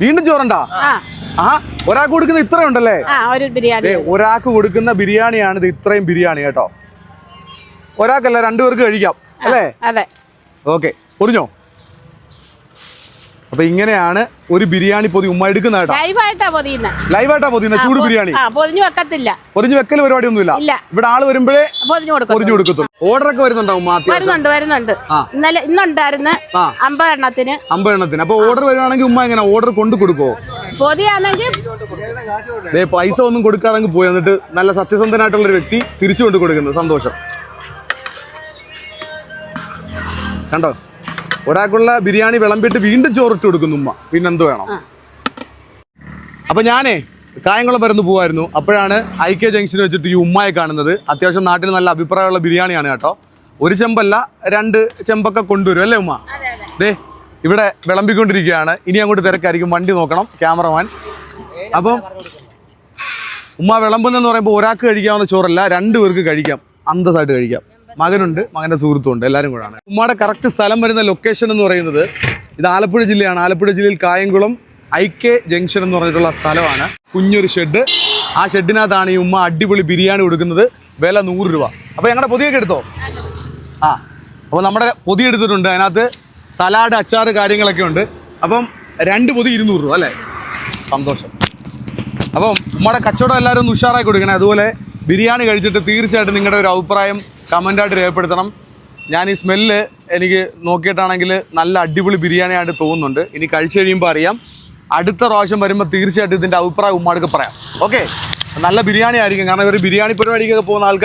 വീണ്ടും ചോറണ്ടാ? ആ. ഒരാൾക്ക് കൊടുക്കുന്ന ഇത്രയും ഉണ്ടല്ലേ ബിരിയാണി. ഒരാൾക്ക് കൊടുക്കുന്ന ബിരിയാണിയാണ് ഇത് ഇത്രയും ബിരിയാണി കേട്ടോ. ഒരാൾക്കല്ല രണ്ടുപേർക്ക് കഴിക്കാം അല്ലേ? അതെ. ഓക്കെ പൊതിഞ്ഞോ അപ്പൊ ഇങ്ങനെയാണ് ഒരു ബിരിയാണി പൊതി ഉമ്മ എടുക്കുന്ന ലൈവായിട്ടാ പൊതിയുന്ന. ലൈവായിട്ടാ പൊതിയുന്ന? ചൂട് ബിരിയാണി. പൊതിഞ്ഞു വെക്കത്തില്ല. പൊതിഞ്ഞ് വെക്കൽ പരിപാടി ഒന്നുമില്ല. ഇവിടെ ആൾ വരുമ്പോഴേ പൊതിഞ്ഞു കൊടുക്കും പൊതിഞ്ഞു കൊടുക്കത്തുള്ളൂ. ഓർഡർ ഒക്കെ വരുന്നുണ്ടോ ഉമ്മ വരുന്നുണ്ട് വരുന്നുണ്ട്. ഇന്നലെ ഇന്നുണ്ടായിരുന്നു ആ. അമ്പത് എണ്ണത്തിന് അമ്പത് എണ്ണത്തിന് അപ്പൊ ഓർഡർ വരുവാണെങ്കിൽ ഉമ്മ എങ്ങനെ ഓർഡർ കൊണ്ടു കൊടുക്കോ? പൊതിയാണെങ്കിൽ പൈസ ഒന്നും കൊടുക്കാതെ പോയി. എന്നിട്ട് നല്ല സത്യസന്ധനായിട്ടുള്ള ഒരു വ്യക്തി തിരിച്ചു കൊണ്ട് കൊടുക്കുന്നത് സന്തോഷം. കണ്ടോ? ഒരാൾക്കുള്ള ബിരിയാണി വിളമ്പിട്ട് വീണ്ടും ചോറിട്ട് കൊടുക്കുന്നു ഉമ്മ. പിന്നെന്ത് വേണം? അപ്പൊ ഞാനേ കായംകുളം വരുന്ന് പോവായിരുന്നു. അപ്പോഴാണ് ഐ കെ ജംഗ്ഷനിൽ വെച്ചിട്ട് ഈ ഉമ്മയെ കാണുന്നത്. അത്യാവശ്യം നാട്ടിൽ നല്ല അഭിപ്രായമുള്ള ബിരിയാണിയാണ് കേട്ടോ. ഒരു ചെമ്പല്ല രണ്ട് ചെമ്പൊക്കെ കൊണ്ടുവരും അല്ലേ ഉമ്മ? ദേ ഇവിടെ വിളമ്പിക്കൊണ്ടിരിക്കുകയാണ്. ഇനി അങ്ങോട്ട് തിരക്കായിരിക്കും. വണ്ടി നോക്കണം ക്യാമറമാൻ. അപ്പം ഉമ്മ വിളമ്പുന്നെന്ന് പറയുമ്പോൾ ഒരാൾക്ക് കഴിക്കാവുന്ന ചോറല്ല രണ്ടുപേർക്ക് കഴിക്കാം. അന്തസ്സായിട്ട് കഴിക്കാം. മകനുണ്ട് മകന്റെ സുഹൃത്തുണ്ട് എല്ലാവരും കൂടാണ് ഉമ്മയുടെ കറക്റ്റ് സ്ഥലം വരുന്ന ലൊക്കേഷൻ എന്ന് പറയുന്നത് ഇത് ആലപ്പുഴ ജില്ലയാണ്. ആലപ്പുഴ ജില്ലയിൽ കായംകുളം ഐ കെ ജംഗ്ഷൻ എന്ന് പറഞ്ഞിട്ടുള്ള സ്ഥലമാണ്. കുഞ്ഞൊരു ഷെഡ് ആ ഷെഡിനകത്താണ് ഈ ഉമ്മ അടിപൊളി ബിരിയാണി കൊടുക്കുന്നത്. വില നൂറ് രൂപ. അപ്പോൾ ഞങ്ങളുടെ പൊതിയൊക്കെ എടുത്തോ? ആ. അപ്പോൾ നമ്മുടെ പൊതി എടുത്തിട്ടുണ്ട്. അതിനകത്ത് സലാഡ് അച്ചാർ കാര്യങ്ങളൊക്കെ ഉണ്ട്. അപ്പം രണ്ട് പൊതി ഇരുന്നൂറ് രൂപ അല്ലേ? സന്തോഷം. അപ്പം ഉമ്മയുടെ കച്ചവടം എല്ലാവരും ഒന്ന് ഉഷാറായി കൊടുക്കണേ. അതുപോലെ ബിരിയാണി കഴിച്ചിട്ട് തീർച്ചയായിട്ടും നിങ്ങളുടെ ഒരു അഭിപ്രായം കമന്റായിട്ട് രേഖപ്പെടുത്തണം. ഞാൻ ഈ സ്മെല്ല് എനിക്ക് നോക്കിയിട്ടാണെങ്കിൽ നല്ല അടിപൊളി ബിരിയാണിയായിട്ട് തോന്നുന്നുണ്ട്. ഇനി കഴിച്ചു കഴിയുമ്പോൾ അറിയാം. അടുത്ത പ്രാവശ്യം വരുമ്പോൾ തീർച്ചയായിട്ടും ഇതിന്റെ അഭിപ്രായം ഉമ്മാടുക്ക് പറയാം. ഓക്കെ നല്ല ബിരിയാണി ആയിരിക്കും കാരണം ഇവർ ബിരിയാണി പരിപാടിക്കൊക്കെ പോകുന്ന ആൾക്കാർ